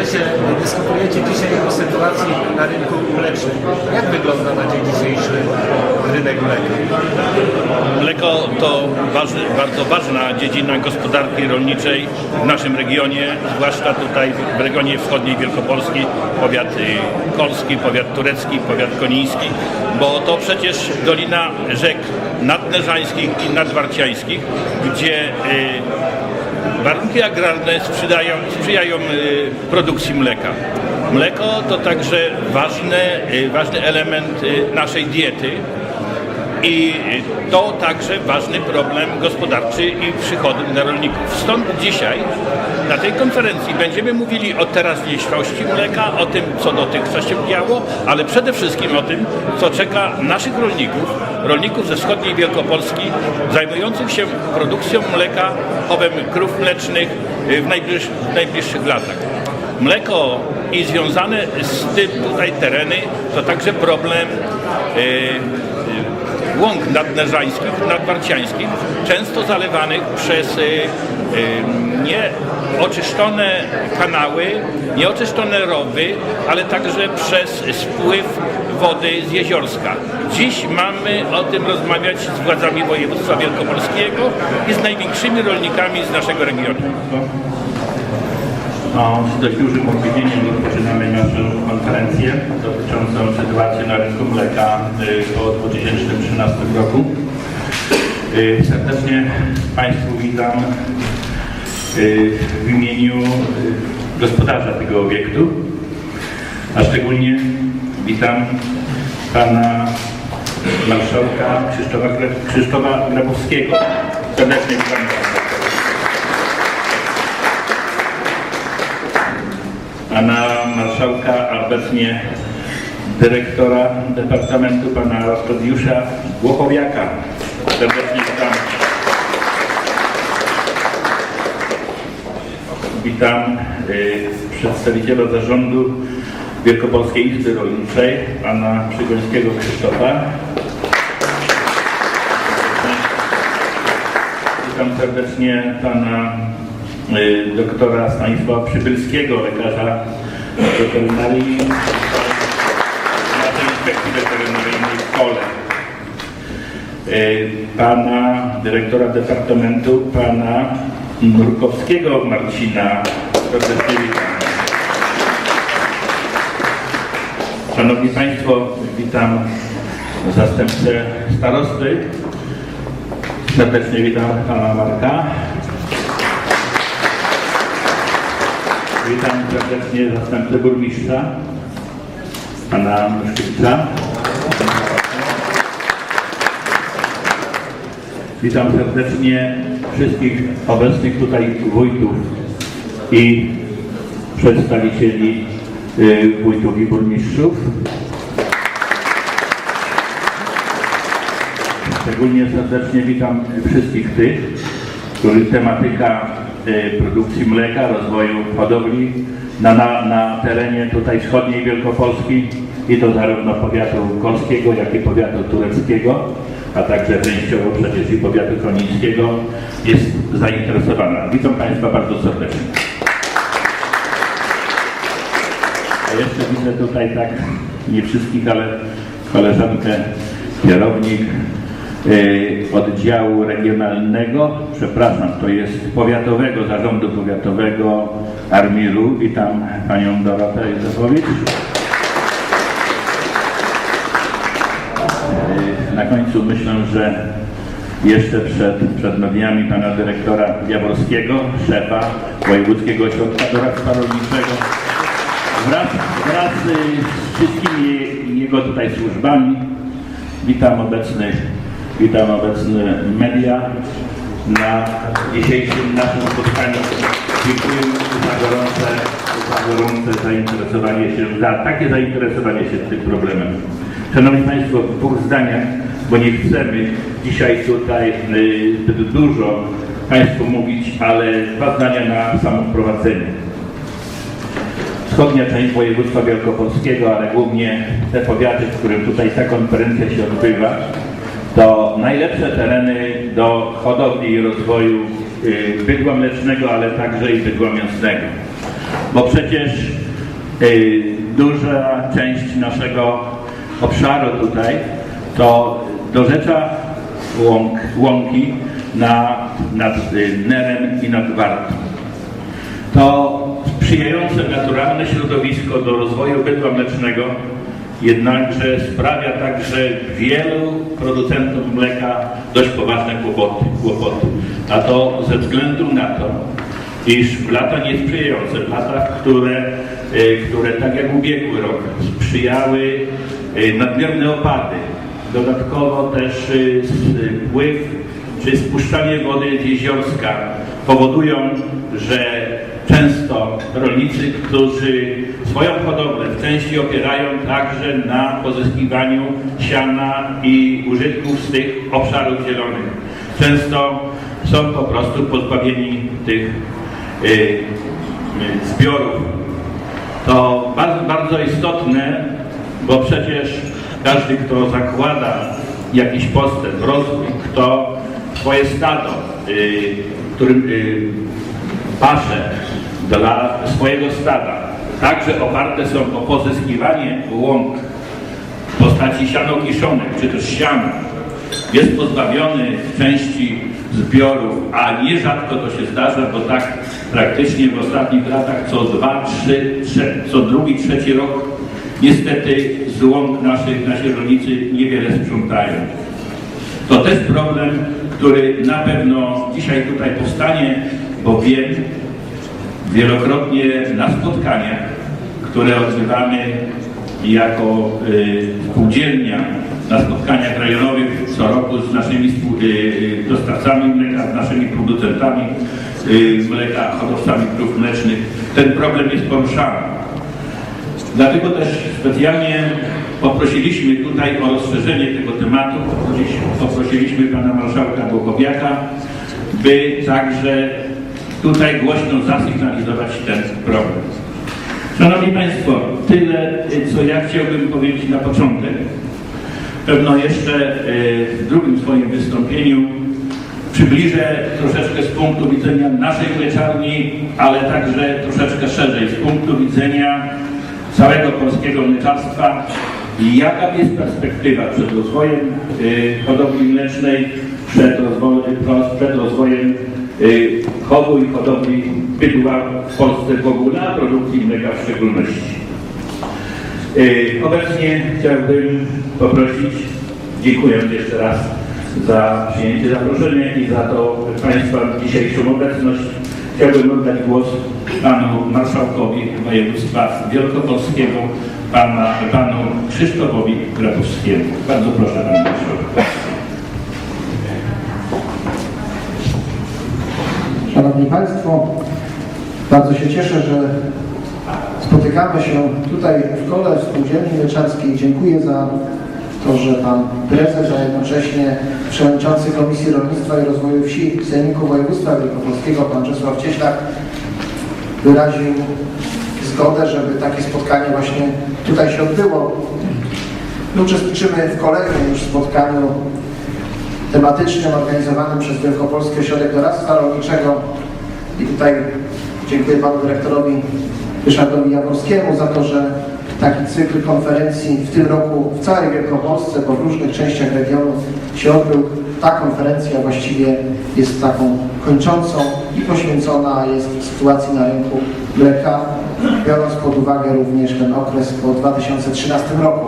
prezesie, dyskutujecie dzisiaj o sytuacji na rynku mlecznym. Jak wygląda na dzień dzisiejszy rynek mleka? Mleko to bardzo ważna dziedzina gospodarki rolniczej w naszym regionie, zwłaszcza tutaj w regionie wschodniej Wielkopolski, powiat y, kolski, powiat turecki, powiat koniński, bo to przecież dolina rzek nadnerzańskich i nadwarciańskich, gdzie y, warunki agrarne sprzyjają y, produkcji mleka. Mleko to także ważny, ważny element y, naszej diety, i to także ważny problem gospodarczy i przychody dla rolników. Stąd dzisiaj na tej konferencji będziemy mówili o teraźniejszości mleka, o tym, co dotychczas się działo, ale przede wszystkim o tym, co czeka naszych rolników, rolników ze wschodniej Wielkopolski, zajmujących się produkcją mleka, chowem krów mlecznych y, w, w najbliższych latach. Mleko i związane z tym tutaj tereny to także problem y, y, łąk nadnerzańskich, nadwarciańskich, często zalewanych przez y, y, nieoczyszczone kanały, nieoczyszczone rowy, ale także przez spływ wody z jeziorska. Dziś mamy o tym rozmawiać z władzami województwa wielkopolskiego i z największymi rolnikami z naszego regionu. Z dość dużym opóźnieniem rozpoczynamy naszą konferencję dotyczącą sytuacji na rynku mleka y, po 2013 roku. Y, Serdecznie Państwu witam y, w imieniu gospodarza tego obiektu, a szczególnie witam Pana Marszałka Krzysztofa, Krzysztofa Grabowskiego. Serdecznie witam Pana. Pana marszałka, a obecnie dyrektora Departamentu pana Arkadiusza Głochowiaka. Serdecznie witam. Witam y, przedstawiciela zarządu Wielkopolskiej Izby Rolniczej, pana Przygońskiego Krzysztofa. Witam serdecznie pana doktora Stanisława Przybylskiego, lekarza weterynarii naszej inspekcji weterynaryjnej w Kole. Y, Pana dyrektora departamentu, pana Nurkowskiego Marcina. Serdecznie witam. Szanowni Państwo, witam zastępcę starosty. Serdecznie witam pana Marka. Witam serdecznie zastępcę burmistrza, pana Myszkiewicza. Witam serdecznie wszystkich obecnych tutaj wójtów i przedstawicieli y, wójtów i burmistrzów. Szczególnie serdecznie witam wszystkich tych, których tematyka produkcji mleka, rozwoju hodowli na, na, na terenie tutaj wschodniej Wielkopolski i to zarówno powiatu kolskiego, jak i powiatu tureckiego, a także częściowo przecież i powiatu konińskiego jest zainteresowana. Witam Państwa bardzo serdecznie. A jeszcze widzę tutaj tak, nie wszystkich, ale koleżankę, kierownik y, oddziału regionalnego, przepraszam, to jest powiatowego, zarządu powiatowego Armiru. Witam panią Dorotę Józefowicz. Y, Na końcu myślę, że jeszcze przed, przed mediami pana dyrektora Jaworskiego, szefa Wojewódzkiego Ośrodka Doradztwa Rolniczego, wraz, wraz z wszystkimi jego tutaj służbami. Witam obecnych, witam obecne media na dzisiejszym naszym spotkaniu. Dziękuję za gorące, za gorące zainteresowanie się, za takie zainteresowanie się tym problemem. Szanowni Państwo, w dwóch zdaniach, bo nie chcemy dzisiaj tutaj y, zbyt dużo Państwu mówić, ale dwa zdania na samo wprowadzenie wschodnia część województwa wielkopolskiego, ale głównie te powiaty, w którym tutaj ta konferencja się odbywa, to najlepsze tereny do hodowli i rozwoju y, bydła mlecznego, ale także i bydła mięsnego. bo przecież y, duża część naszego obszaru tutaj to dorzecza łąk, łąki na, nad y, Nerem i nad Wartą. To sprzyjające naturalne środowisko do rozwoju bydła mlecznego jednakże sprawia także wielu producentom mleka dość poważne kłopoty. kłopoty. A to ze względu na to, iż w lata niesprzyjające, w latach, które, y, które tak jak ubiegły rok sprzyjały y, nadmierne opady, dodatkowo też y, spływ czy spuszczanie wody z jeziorska powodują, że często rolnicy, którzy swoją hodowlę w części opierają także na pozyskiwaniu siana i użytków z tych obszarów zielonych, często są po prostu pozbawieni tych y, y, zbiorów. To bardzo, bardzo istotne, bo przecież każdy, kto zakłada jakiś postęp, rozwój, kto swoje stado, y, którym y, pasze dla swojego stada, także oparte są o pozyskiwanie łąk w postaci sianokiszonek, czy też siana, jest pozbawiony części zbiorów, a nierzadko to się zdarza, bo tak praktycznie w ostatnich latach co dwa, trzy, trze, co drugi, trzeci rok niestety z łąk naszych, nasi rolnicy niewiele sprzątają. To też problem, który na pewno dzisiaj tutaj powstanie, bo wiem wielokrotnie na spotkaniach, które odbywamy jako y, spółdzielnia, na spotkaniach rejonowych co roku z naszymi y, y, dostawcami mleka, z naszymi producentami mleka, hodowcami krów mlecznych. Ten problem jest poruszany. Dlatego też specjalnie poprosiliśmy tutaj o rozszerzenie tego tematu. Poprosiliśmy- pana marszałka Bokowiaka, by także tutaj głośno zasygnalizować ten problem. Szanowni Państwo, tyle, co ja chciałbym powiedzieć na początek. Pewno jeszcze y, w drugim swoim wystąpieniu przybliżę troszeczkę z punktu widzenia naszej mleczarni, ale także troszeczkę szerzej z punktu widzenia całego polskiego mleczarstwa i jaka jest perspektywa przed rozwojem y, hodowli mlecznej, przed rozwojem, przed rozwojem chowu i hodowli bydła w Polsce w ogóle, a produkcji mleka w szczególności. Y, Obecnie chciałbym poprosić, dziękując jeszcze raz za przyjęcie zaproszenia i za to Państwa dzisiejszą obecność, chciałbym oddać głos Panu Marszałkowi Województwa Wielkopolskiego, pana, Panu Krzysztofowi Grabowskiemu. Bardzo proszę Panie Marszałku. Szanowni Państwo, bardzo się cieszę, że spotykamy się tutaj w kole w Spółdzielni. Dziękuję za to, że Pan Prezes, a jednocześnie Przewodniczący Komisji Rolnictwa i Rozwoju Wsi Sejmiku Województwa Wielkopolskiego, Pan Czesław Cieślak, wyraził zgodę, żeby takie spotkanie właśnie tutaj się odbyło. My uczestniczymy w kolejnym już spotkaniu tematycznym organizowanym przez Wielkopolski Ośrodek Doradztwa Rolniczego i tutaj dziękuję Panu Dyrektorowi Ryszardowi Jaworskiemu za to, że taki cykl konferencji w tym roku w całej Wielkopolsce, bo w różnych częściach regionu się odbył. Ta konferencja właściwie jest taką kończącą i poświęcona jest sytuacji na rynku mleka, biorąc pod uwagę również ten okres po 2013 roku.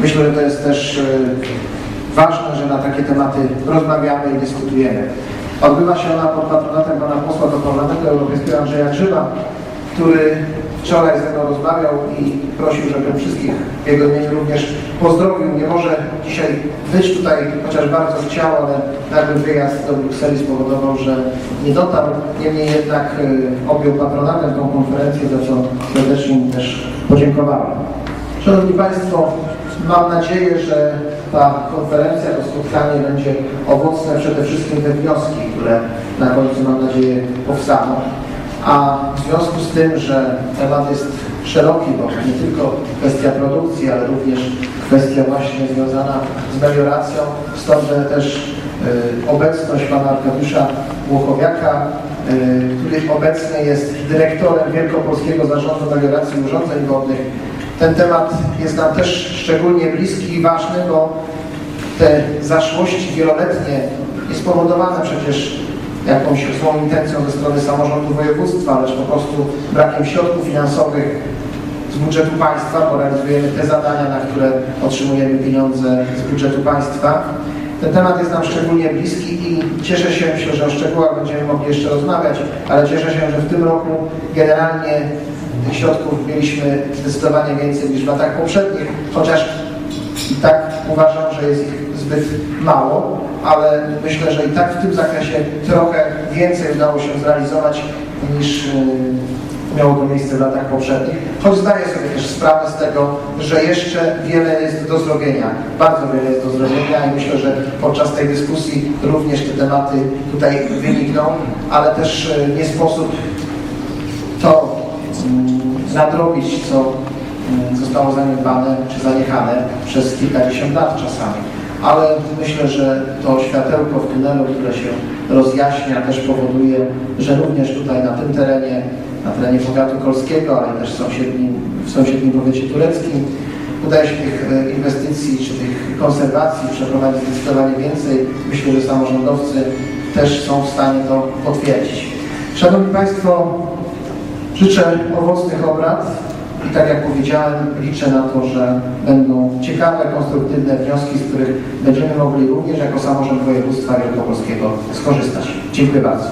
Myślę, że to jest też e, ważne, że na takie tematy rozmawiamy i dyskutujemy. Odbywa się ona pod patronatem pana posła do Parlamentu Europejskiego Andrzeja Grzyba, który wczoraj ze mną rozmawiał i prosił, żebym wszystkich w jego imieniu również pozdrowił. Nie może dzisiaj być tutaj, chociaż bardzo chciał, ale nagły wyjazd do Brukseli spowodował, że nie dotarł. Niemniej jednak y, objął patronatem tą konferencję, za co serdecznie mu też podziękowałem. Szanowni Państwo, mam nadzieję, że ta konferencja, to spotkanie będzie owocne przede wszystkim te wnioski, które na końcu mam nadzieję powstaną. A w związku z tym, że temat jest szeroki, bo nie tylko kwestia produkcji, ale również kwestia właśnie związana z melioracją, stąd też obecność pana Arkadiusza Łochowiaka, y, który obecnie jest dyrektorem Wielkopolskiego Zarządu Melioracji Urządzeń Wodnych. Ten temat jest nam też szczególnie bliski i ważny, bo te zaszłości wieloletnie nie spowodowane przecież jakąś złą intencją ze strony samorządu województwa, lecz po prostu brakiem środków finansowych z budżetu państwa, bo realizujemy te zadania, na które otrzymujemy pieniądze z budżetu państwa. Ten temat jest nam szczególnie bliski i cieszę się, że o szczegółach będziemy mogli jeszcze rozmawiać, ale cieszę się, że w tym roku generalnie środków mieliśmy zdecydowanie więcej niż w latach poprzednich, chociaż i tak uważam, że jest ich zbyt mało, ale myślę, że i tak w tym zakresie trochę więcej udało się zrealizować niż yy, miało to miejsce w latach poprzednich. Choć zdaję sobie też sprawę z tego, że jeszcze wiele jest do zrobienia, bardzo wiele jest do zrobienia i myślę, że podczas tej dyskusji również te tematy tutaj wynikną, ale też yy, nie sposób nadrobić, co mm, zostało zaniedbane czy zaniechane przez kilkadziesiąt lat czasami. Ale myślę, że to światełko w tunelu, które się rozjaśnia, też powoduje, że również tutaj na tym terenie, na terenie powiatu kolskiego, ale też w sąsiednim, w sąsiednim powiecie tureckim, udaje się tych e, inwestycji czy tych konserwacji przeprowadzić zdecydowanie więcej. Myślę, że samorządowcy też są w stanie to potwierdzić. Szanowni Państwo, Życzę owocnych obrad i tak jak powiedziałem, liczę na to, że będą ciekawe, konstruktywne wnioski, z których będziemy mogli również jako samorząd województwa wielkopolskiego skorzystać. Dziękuję bardzo.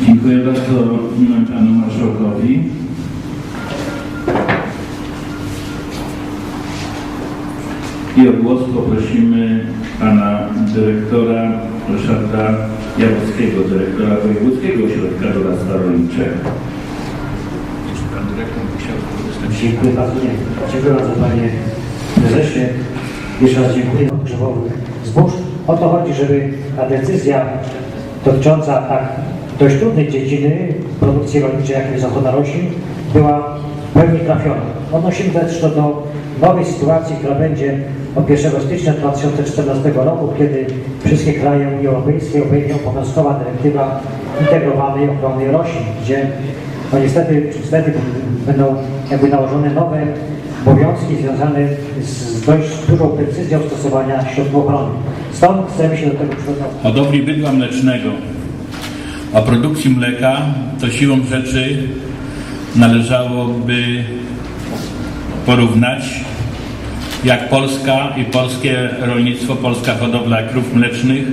Dziękuję bardzo panu marszałkowi. I o głos poprosimy pana dyrektora Ryszarda Jaworskiego, dyrektora Wojewódzkiego Ośrodka Doradztwa Rolniczego. Czy pan dyrektor chciał korzystać? Dziękuję bardzo. Nie. Dziękuję bardzo Panie Prezesie. Jeszcze raz dziękuję grzybowych zbóż. O to chodzi, żeby ta decyzja dotycząca tak dość trudnej dziedziny produkcji rolniczej, jaką jest ochrona roślin, była w pełni trafiona. Odnosimy też to do nowej sytuacji, która będzie od 1 stycznia 2014 roku, kiedy wszystkie kraje Unii Europejskiej obejmie obowiązkowa dyrektywa integrowanej ochrony roślin, gdzie no niestety, niestety będą jakby nałożone nowe obowiązki związane z dość dużą precyzją stosowania środków ochrony. Stąd chcemy się do tego przygotować. hodowli bydła mlecznego, o produkcji mleka, to siłą rzeczy należałoby porównać, jak Polska i polskie rolnictwo, polska hodowla krów mlecznych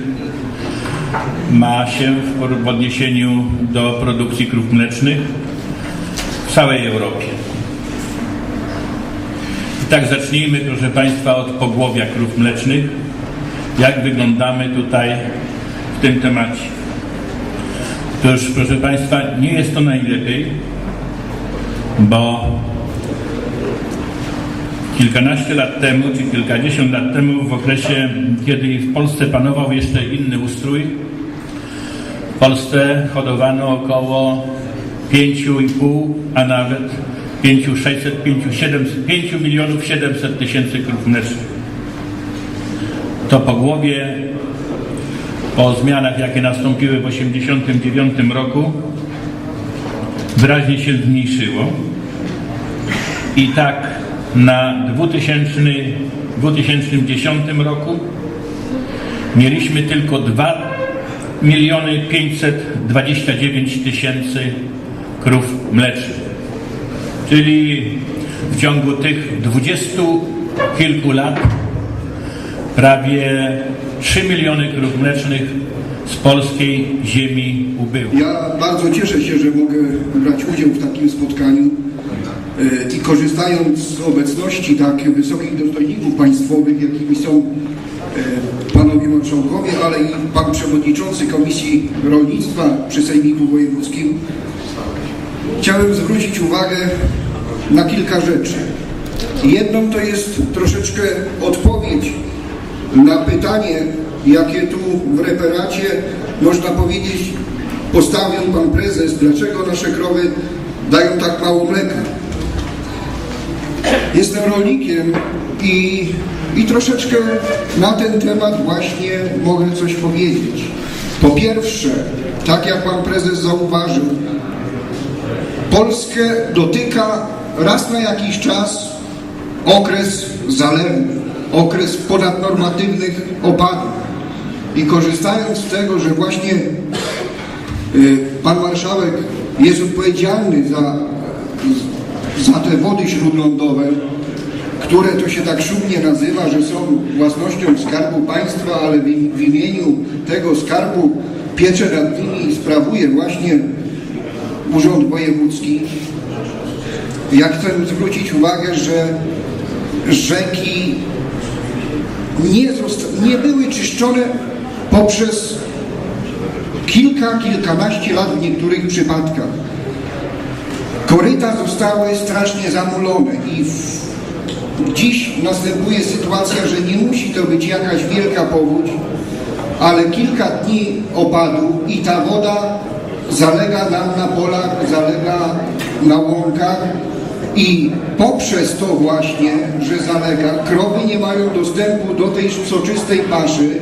ma się w odniesieniu do produkcji krów mlecznych w całej Europie. I tak zacznijmy, proszę Państwa, od pogłowia krów mlecznych. Jak wyglądamy tutaj w tym temacie? Już, proszę Państwa, nie jest to najlepiej, bo kilkanaście lat temu, czy kilkadziesiąt lat temu, w okresie, kiedy w Polsce panował jeszcze inny ustrój, w Polsce hodowano około 5,5, a nawet 5,600, 5,700, 5 milionów 700 tysięcy krów mlecznych. To pogłowie po zmianach, jakie nastąpiły w 1989 roku, wyraźnie się zmniejszyło. I tak na 2000, 2010 roku mieliśmy tylko 2 miliony 529 tysięcy krów mlecznych. Czyli w ciągu tych dwudziestu kilku lat prawie 3 miliony krów mlecznych z polskiej ziemi ubyło. Ja bardzo cieszę się, że mogę brać udział w takim spotkaniu i korzystając z obecności tak wysokich dostojników państwowych, jakimi są e, panowie marszałkowie, ale i pan przewodniczący Komisji Rolnictwa przy Sejmiku Wojewódzkim, chciałem zwrócić uwagę na kilka rzeczy. Jedną to jest troszeczkę odpowiedź na pytanie, jakie tu w referacie, można powiedzieć, postawił pan prezes, dlaczego nasze krowy dają tak mało mleka. Jestem rolnikiem i i troszeczkę na ten temat właśnie mogę coś powiedzieć. Po pierwsze, tak jak pan prezes zauważył, Polskę dotyka raz na jakiś czas okres zalewu, okres ponadnormatywnych opadów. I korzystając z tego, że właśnie y, pan marszałek jest odpowiedzialny za, za te wody śródlądowe, które to się tak szumnie nazywa, że są własnością Skarbu Państwa, ale w, imieniu tego Skarbu pieczę nad nimi sprawuje właśnie Urząd Wojewódzki. Ja chcę zwrócić uwagę, że rzeki nie, nie były czyszczone poprzez kilka, kilkanaście lat w niektórych przypadkach. Koryta zostały strasznie zamulone i w, dziś następuje sytuacja, że nie musi to być jakaś wielka powódź, ale kilka dni opadu i ta woda zalega nam na polach, zalega na łąkach i poprzez to właśnie, że zalega, krowy nie mają dostępu do tej soczystej paszy,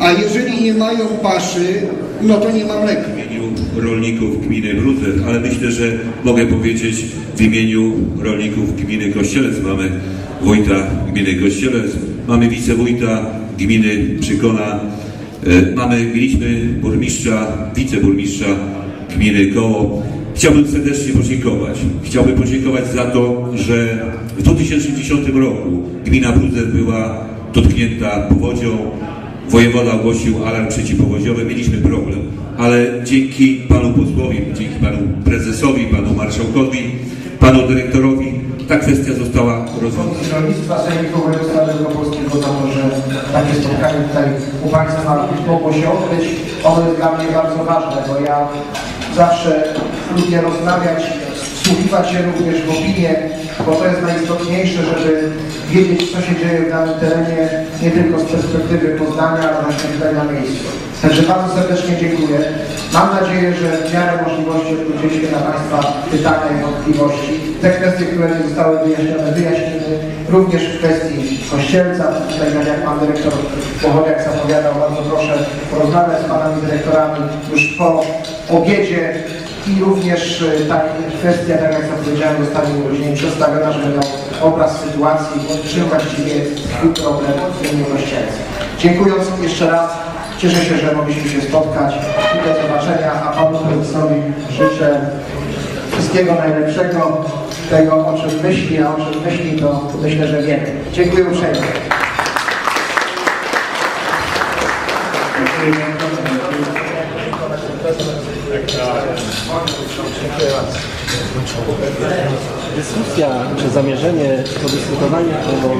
a jeżeli nie mają paszy, no to nie ma mleka. Rolników gminy Brudzew, ale myślę, że mogę powiedzieć w imieniu rolników gminy Kościelec. Mamy wójta gminy Kościelec, mamy wicewójta gminy Przykona, e, mamy, mieliśmy burmistrza, wiceburmistrza gminy Koło. Chciałbym serdecznie podziękować. Chciałbym podziękować za to, że w 2010 roku gmina Brudzew była dotknięta powodzią, Wojewoda ogłosił alarm przeciwpowodziowy, mieliśmy problem, ale dzięki panu posłowi, dzięki panu prezesowi, panu marszałkowi, panu dyrektorowi ta kwestia została rozwiązana. Rolnictwa Sejmiku Województwa Wielkopolskiego za to, że takie spotkanie tutaj u Państwa mogło się odbyć. Ono jest dla mnie bardzo ważne, bo ja zawsze lubię rozmawiać, wsłuchiwać się również w opinie, bo to jest najistotniejsze, żeby wiedzieć, co się dzieje w danym terenie, nie tylko z perspektywy Poznania, ale właśnie tutaj na miejscu. Także bardzo serdecznie dziękuję. Mam nadzieję, że w miarę możliwości odpowiedzieliśmy na Państwa pytania i wątpliwości. Te kwestie, które nie zostały wyjaśnione, wyjaśnimy. Również w kwestii Kościelca, tutaj tak jak Pan Dyrektor Pochodziak zapowiadał, bardzo proszę porozmawiać z Panami Dyrektorami już po obiedzie i również y, ta kwestia, tak jak zapowiedziałem, zostanie później przedstawiona, żeby miał obraz sytuacji, czym właściwie jest twój problem gminie Kościelca. Dziękując jeszcze raz, cieszę się, że mogliśmy się spotkać i do zobaczenia, a Panu Prezesowi życzę wszystkiego najlepszego, tego o czym myśli, a o czym myśli to myślę, że wiemy. Dziękuję uprzejmie. Dyskusja czy zamierzenie podyskutowania o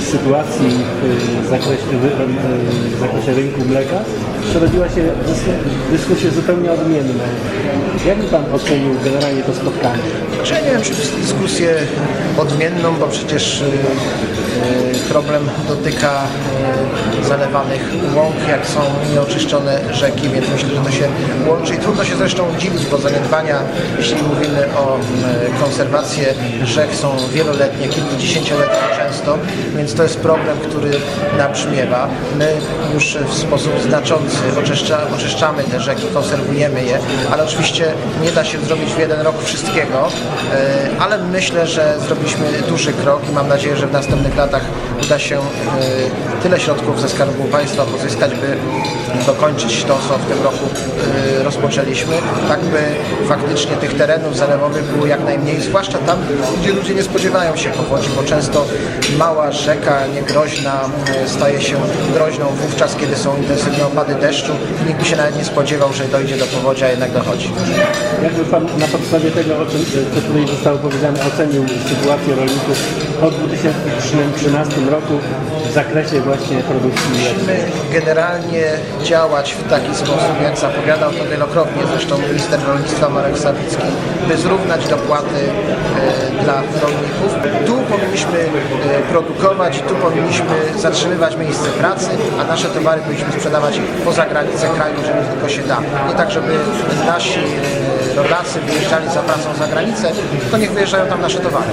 y, sytuacji w zakresie, w, y, w zakresie rynku mleka przerodziła się w dys- dyskusję zupełnie odmienną. Jak Pan ocenił generalnie to spotkanie? Że nie wiem, czy dyskusję odmienną, bo przecież y, y, problem dotyka y, zalewanych łąk, jak są nieoczyszczone rzeki, więc myślę, że to się łączy i trudno się zresztą dziwić, bo zaniedbania, jeśli mówimy o y, konserwację rzek są wieloletnie, kilkudziesięcioletnie często, więc to jest problem, który nabrzmiewa. My już w sposób znaczący oczyszcza, oczyszczamy te rzeki, konserwujemy je, ale oczywiście nie da się zrobić w jeden rok wszystkiego, e, ale myślę, że zrobiliśmy duży krok i mam nadzieję, że w następnych latach uda się e, tyle środków ze Skarbu Państwa pozyskać, by dokończyć to, co w tym roku e, rozpoczęliśmy, tak by faktycznie tych terenów zalewowych było jak najmniej, zwłaszcza tam, gdzie ludzie nie spodziewają się powodzi, bo często mała rzeka niegroźna e, staje się groźną wówczas, kiedy są intensywne opady deszczu i nikt by się nawet nie spodziewał, że dojdzie do powodzi, a jednak dochodzi. Jakby Pan na podstawie tego, o czym, co tutaj zostało powiedziane, ocenił sytuację rolników po 2013 roku w zakresie właśnie produkcji? Musimy generalnie działać w taki sposób, jak zapowiadał to wielokrotnie zresztą minister rolnictwa Marek Sawicki, by zrównać dopłaty e, dla rolników. Tu powinniśmy e, produkować tu powinniśmy zatrzymywać miejsce pracy, a nasze towary powinniśmy sprzedawać poza granicę kraju, jeżeli tylko się da. Nie tak, żeby nasi e, rodacy wyjeżdżali za pracą za granicę, to niech wyjeżdżają tam nasze towary.